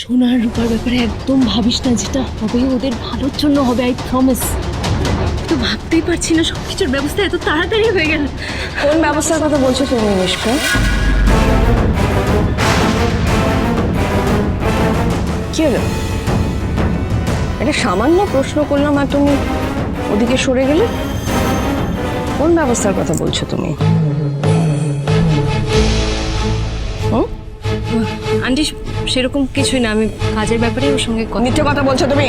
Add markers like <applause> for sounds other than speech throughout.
সোনার রূপার ব্যাপারে একদম ভাবিস না যেটা হবে, ওদের ভালোর জন্য হবে আই প্রমিস তো ভাবতেই পারছি না সব কিছুর ব্যবস্থা এত তাড়াতাড়ি হয়ে গেল। কোন ব্যবস্থার কথা বলছো তুমি মিশকা কি হলো? একটা সামান্য প্রশ্ন করলাম আর তুমি ওদিকে সরে গেলে? কোন ব্যবস্থার কথা বলছো তুমি? আন্টি সেরকম কিছুই না আমি কাজের ব্যাপারে ওর সঙ্গে মিথ্যে কথা বলছো তুমি।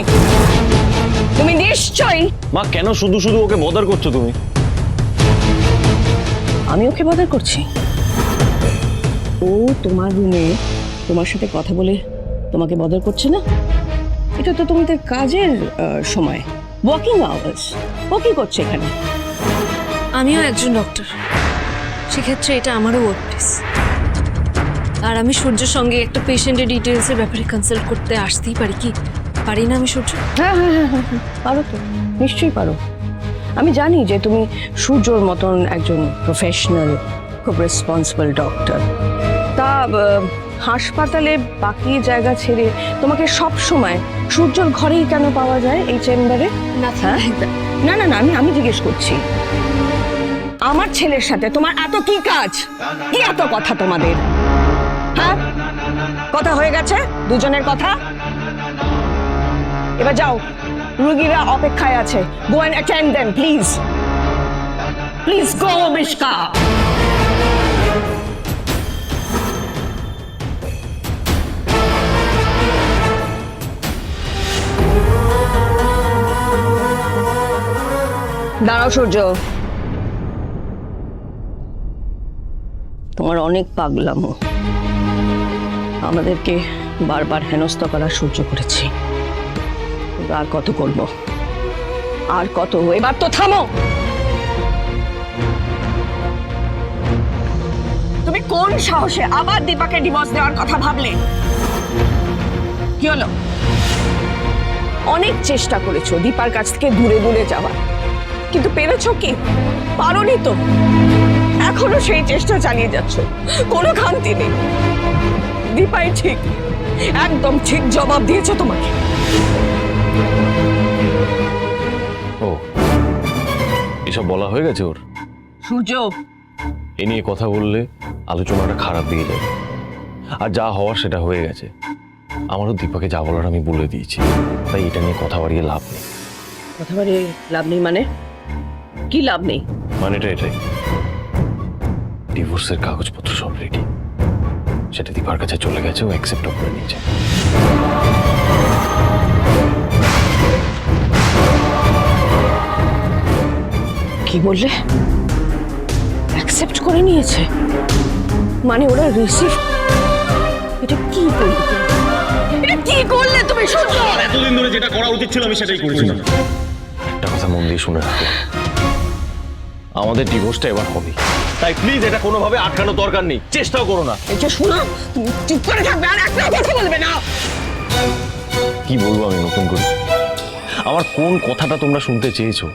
তুমি নিশ্চয়ই মা কেন শুধু শুধু ওকে বদার করছ তুমি? আমি ওকে বদার করছি। ও তোমার রুমে তোমার সাথে কথা বলে তোমাকে বদার করছে না? এটা তো তোমাদের কাজের সময়। ওয়াকিং আওয়ার্স ও কি করছে এখানে? আমিও একজন ডক্টর সেক্ষেত্রে এটা আমারও ওয়ার্ক প্লেস আর আমি সূর্যের সঙ্গে একটা পেশেন্টের ডিটেলসের ব্যাপারে কনসাল্ট করতে আসতেই পারি কি? পারি না আমি সূর্য? হ্যাঁ হ্যাঁ হ্যাঁ হ্যাঁ হ্যাঁ, পারো তো নিশ্চয়ই পারো। আমি জানি যে তুমি সূর্যর মতন একজন প্রফেশনাল খুব রেসপন্সিবল ডক্টর তা হাসপাতালে বাকি জায়গা ছেড়ে তোমাকে সব সময় সূর্যর ঘরেই কেন পাওয়া যায় এই চেম্বারে না হ্যাঁ? না না না আমি আমি জিজ্ঞেস করছি। আমার ছেলের সাথে তোমার এত কি কাজ? কি এত কথা তোমাদের? কথা হয়ে গেছে? দুজনের কথা? এবার যাও। রুগীরা অপেক্ষায় আছে। Go and attend them please please go Mishka দাঁড়াও, সূর্য। তোমার অনেক পাগলামো। আমাদেরকে বারবার হেনস্থ করা সহ্য করেছি। আর কত করব? আর কত? এবার তো থামো! তুমি কোন সাহসে আবার দীপাকে ডিভোর্স দেওয়ার কথা ভাবলে? কি হলো? অনেক চেষ্টা করেছ দীপার কাছ থেকে দূরে দূরে যাওয়ার। কিন্তু পেরেছ কি? পারোনি তো। এখনও সেই চেষ্টা চালিয়ে যাচ্ছ। কোনো খান্তি নেই। দীপাই ঠিক। একদম ঠিক জবাব দিয়েছে তোমাকে। ও এসব বলা হয়ে গেছে ওর? সূর্য। এ নিয়ে কথা বললে আলোচনাটা খারাপ দিকে যাবে আর যা হওয়ার সেটা হয়ে গেছে। আমারও দীপাকে যা বলার আমি বলে দিয়েছি। তাই এটা নিয়ে কথা বাড়িয়ে লাভ নেই। কথা বলে লাভ নেই মানে? কি লাভ নেই? মানেটা এটাই। ডিভোর্সের কাগজপত্র সব রেডি সেটা দীপার কাছে চলে গেছে ও অ্যাকসেপ্টও করে নিয়েছে। কি বললে? অ্যাকসেপ্ট করে নিয়েছে? মানে ওরা রিসিভ এটা কি করলে কি করলে তুমি? সূর্য এতদিন ধরে যেটা করা উচিত ছিল আমি সেটাই করেছিলাম একটা কথা মন দিয়ে শুনে রাখো। আমাদের ডিভোর্সটা এবার হবে তাই প্লিজ এটা কোনোভাবে আটকানোর দরকার নেই। চেষ্টাও করো না। এটা শোনো তুমি চুপ করে থাকবে আর একটা কথা বলবে না। কি বলব আমি নতুন করে? আমার কোন কথাটা তোমরা শুনতে চেয়েছো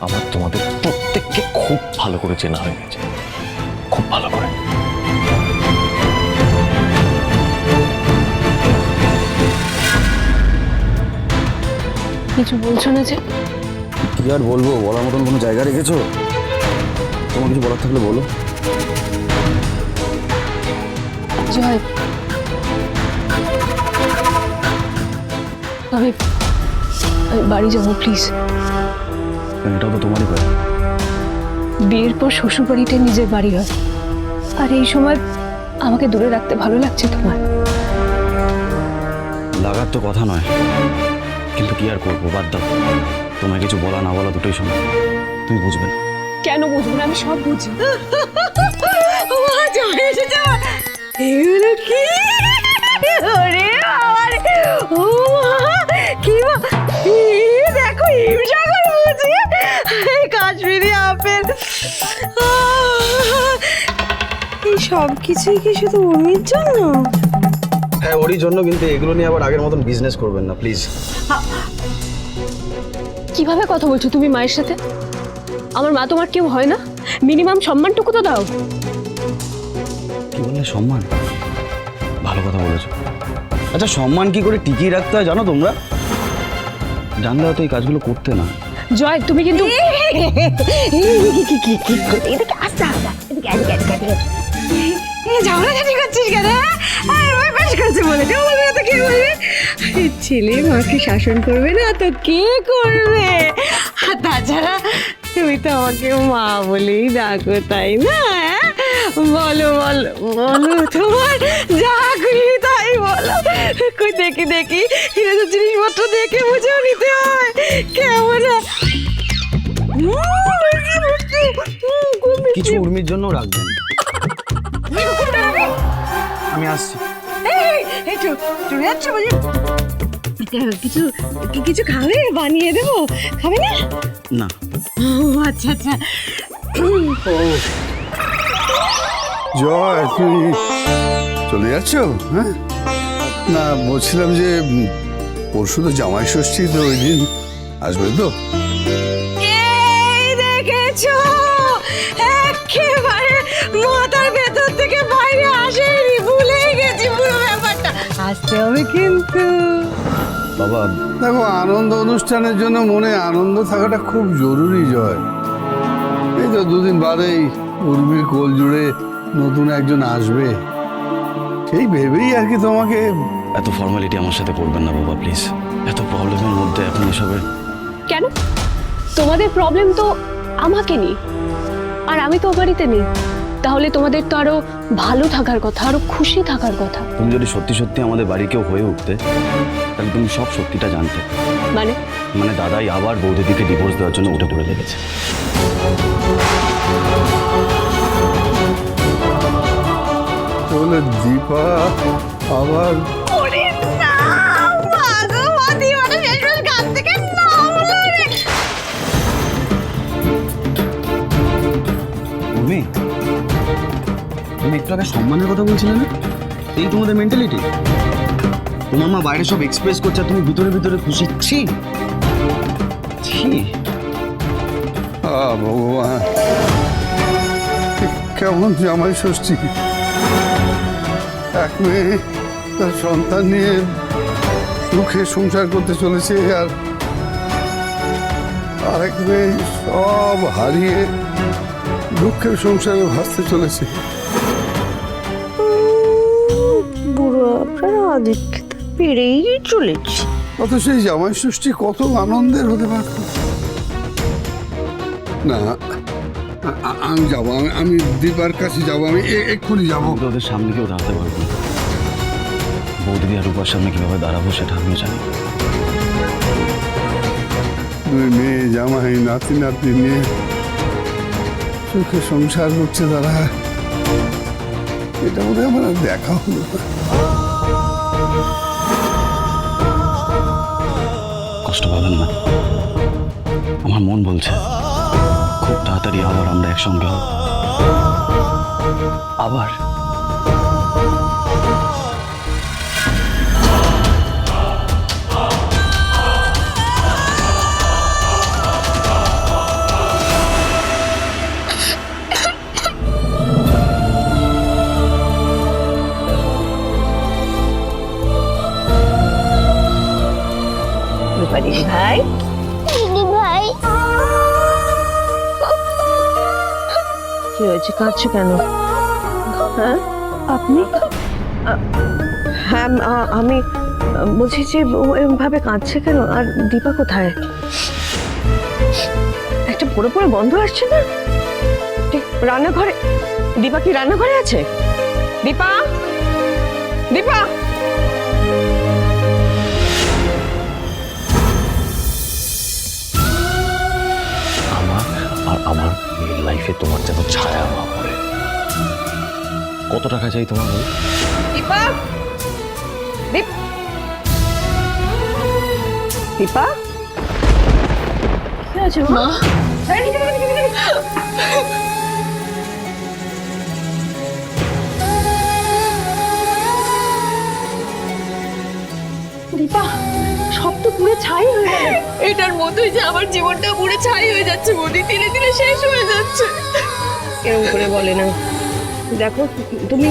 আমার তোমাদের প্রত্যেককে খুব ভালো করে চেনা হয়ে গেছে। খুব ভালো করে। কিছু বলছো না যে? কি আর বলব? বলার মতন কোনো জায়গা রেখেছো? তোমার কিছু বলার থাকলে বলো। জয়। আমি আমি বাড়ি যাব প্লিজ। এটাও তো তোমারই বাড়ি। বিয়ের পর শ্বশুর বাড়িটাই নিজের বাড়ি হয়। আর এই সময় আমাকে দূরে রাখতে ভালো লাগছে তোমার। লাগার তো কথা নয়। কিন্তু কি আর করব বাদ দাও। তোমায় কিছু বলা না বলা দুটোই শোনো তুমি বুঝবে না। কেন বুঝব না? আমি সব বুঝি। এগুলো কি? ওরে বাবা ও কি দেখো হিমসাগর বুঝি? কাশ্মীরি আপেল। এই সব কিছুই কি শুধু উর্মির জন্য? হ্যাঁ ওরই জন্য কিন্তু এগুলো নিয়ে আবার আগের মতন বিজনেস করবেন না প্লিজ কীভাবে কথা বলছো তুমি মায়ের সাথে? আমার মা তোমার কেউ হয় না? মিনিমাম সম্মানটুকু তো দাও। কি বললে সম্মান? ভালো কথা বলেছ। আচ্ছা সম্মান কি করে টিকিয়ে রাখতে হয় জানো তোমরা? জানলে হয়তো এই কাজগুলো করতে না। জয় তুমি কিন্তু <laughs> এদিকে আস্তে আস্তে এদিকে এদিকে এদিকে এদিকে। ঝগড়াঝাটি করছিস কেন ওই বলে? যাও বলবে তো কে বলবে? ছেলে মাকে শাসন করবে না তো কে করবে? আর তাছাড়া তুমি তো আমাকে মা বলেই ডাকো তাই না? বলো বলো বলো তোমার যা খুশি তাই বলো। কই দেখি দেখি এরকম জিনিসপত্র দেখে বুঝেও নিতে হয়। কেমন। কিছু উর্মির জন্য রাখবেন। আমি আসছি। চলে যাচ্ছ বুঝি? কিছু কিছু খাবে? বানিয়ে দেবো? খাবে না? না। আচ্ছা আচ্ছা। জয় তুমি চলে যাচ্ছ? হ্যাঁ? না বলছিলাম যে পরশু তো জামাই ষষ্ঠী তো ওই দিন আসবে তো। দেখেছ? একেবারে মাথার ভেতর থেকে বাইরে আসেনি ভুলেই গেছি পুরো ব্যাপারটা। আসতে হবে কিন্তু। বাবা দেখো আনন্দ অনুষ্ঠানের জন্য মনে আনন্দ থাকাটা খুব জরুরি জয়। এই তো দুদিন বাদেই উর্মির কোল জুড়ে নতুন একজন আসবে। সেই ভেবেই আর কি তোমাকে এত ফর্মালিটি আমার সাথে করবেন না বাবা প্লিজ এত প্রবলেমের মধ্যে এখন এসবের কেন? তোমাদের প্রবলেম তো আমাকে নেই। আর আমি তো বাড়িতে নেই। তাহলে তোমাদের তো আরও ভালো থাকার কথা আরও খুশি থাকার কথা। তুমি যদি সত্যি সত্যি আমাদের বাড়ি কেউ হয়ে উঠতে তাহলে তুমি সব সত্যিটা জানতে। মানে? মানে দাদাই আবার বৌদিদিকে ডিভোর্স দেওয়ার জন্য উঠে পড়ে লেগেছে। বলে দীপা আবার তুমি? একটু আগে সম্মানের কথা বলছিলে না? এই তোমাদের মেন্টালিটি তোমার মা বাইরে সব এক্সপ্রেস করছে তুমি ভিতরে ভিতরে খুশি। ছি। ছি। আ ভগবান। কেমন জামাই ষষ্ঠী। এক মেয়ে তার সন্তান নিয়ে সুখে সংসার করতে চলেছে আর আরেক মেয়ে সব হারিয়ে দুঃখের সংসারে ভাসতে চলেছে। বুড়ো আপনারা অধিক্ষিত পেরেই চলেছি। অত সেই জামাই ষষ্ঠী কত আনন্দের হতে পারত না আমি যাব আমি আমি দীপার কাছে যাব আমি এ- এক্ষুনি যাব। ওদের সামনে কেউ দাঁড়াতে পারব না। বৌদিদি আর রূপার সামনে কীভাবে দাঁড়াবো সেটা আমিও জানি দুই মেয়ে জামাই নাতি নাতি নিয়ে সুখে সংসার করছে তারা। এটা বোধহয় আমার আর দেখা হলো না। পাবেন না। আমার মন বলছে খুব তাড়াতাড়ি আবার আমরা একসঙ্গে হব। আবার কি হয়েছে? কাঁদছো কেন? হ্যাঁ? আপনি? হ্যাঁ আমি বলছি যে ও এরকমভাবে কাঁদছে কেন? আর দীপা কোথায়? একটা পড়ে পড়ে বন্ধ আসছে না? ঠিক রান্নাঘরে দীপা কি রান্নাঘরে আছে? দীপা? দীপা! কত টাকা চাই তোমার বল? দীপা? দীপ? দীপা? কি আছে মা? দীপা সব তো পুরো ছাই হয়ে গেল। এটার মতোই যে আমার জীবনটা পুরো ছাই হয়ে যাচ্ছে বডি ধীরে ধীরে শেষ হয়ে যাচ্ছে। এরকম করে বলে না। দেখো তুমি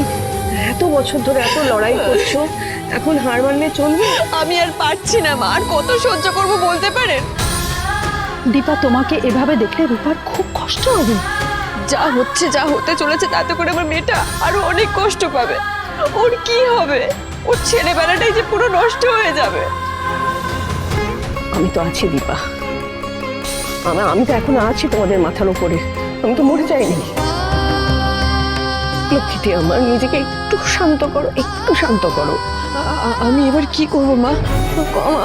এত বছর ধরে এত লড়াই করছ এখন হার মানলে চলবে? আমি আর পারছি না মা। আর কত সহ্য করব বলতে পারেন? দীপা তোমাকে এভাবে দেখলে রূপার খুব কষ্ট হবে। যা হচ্ছে যা হতে চলেছে তাতে করে আমার মেয়েটা আরও অনেক কষ্ট পাবে। ওর কি হবে? ওর ছেলেবেলাটাই যে পুরো নষ্ট হয়ে যাবে। আমি তো আছি দীপা। আমি আমি তো এখন আছি তোমাদের মাথার উপরে। আমি তো মরে যাইনি। লক্ষ্মীটি আমার নিজেকে একটু শান্ত করো, একটু শান্ত করো। আমি এবার কি করব, মা?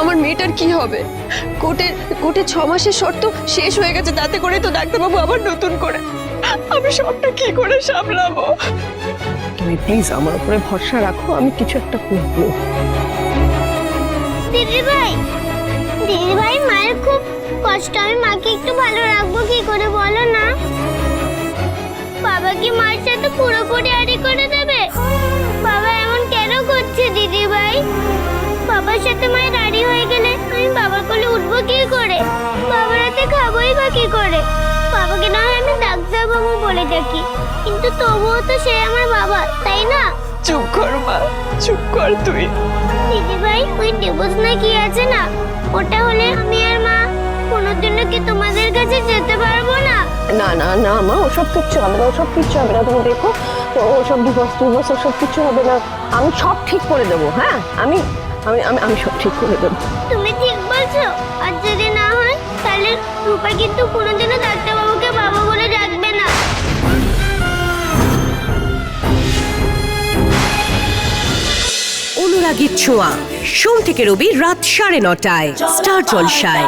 আমার মেয়েটার কি হবে? কোর্টের কোর্টে ছ মাসের শর্ত শেষ হয়ে গেছে, তাতে করে তো ডাক্তারবাবু আবার নতুন করে। আমি সবটা কি করে সামলাবো? তুমি প্লিজ আমার উপরে ভরসা রাখো, আমি কিছু একটা করব। দিদি ভাই দিদি ভাই মায়ের খুব কষ্ট। আমি মাকে একটু ভালো রাখব, কি করে বলো না? বাবা কি মার সাথে পুরোপুরি আড়ি করে দেবে? বাবা এমন কেন করছে দিদি ভাই বাবার সাথে মায়ের আড়ি হয়ে গেলে আমি বাবার কোলে উঠবো কি করে? বাবার হাতে খাবোই বা কি করে? বাবাকে না হয় আমি ডাক্তার বাবু বলে থাকি কিন্তু তবুও তো সে আমার বাবা তাই না? চুপ কর মা চুপ কর তুই। দিদি ভাই ওই ডিভোর্স না কি আছে না? ওটা হলে আমি আর মা কোনোদিনও কি তোমাদের কাছে যেতে পারব না? না না না মা ওসব কিচ্ছু হবে না ওসব কিচ্ছু হবে না। তুমি দেখো তো ওসব ডিভোর্স টিভোর্স ওসব কিচ্ছু হবে না। আমি সব ঠিক করে দেবো হ্যাঁ? আমি আমি আমি আমি সব ঠিক করে দেবো। তুমি ঠিক বলছো? আর যদি না হয় তাহলে রূপা কিন্তু কোনোদিনও ডাক্তারবাবুকে বাবা বলে ডাকবে না। অনুরাগীর ছোঁয়া সোম থেকে রবি রাত সাড়ে নটায় স্টার জলসায়।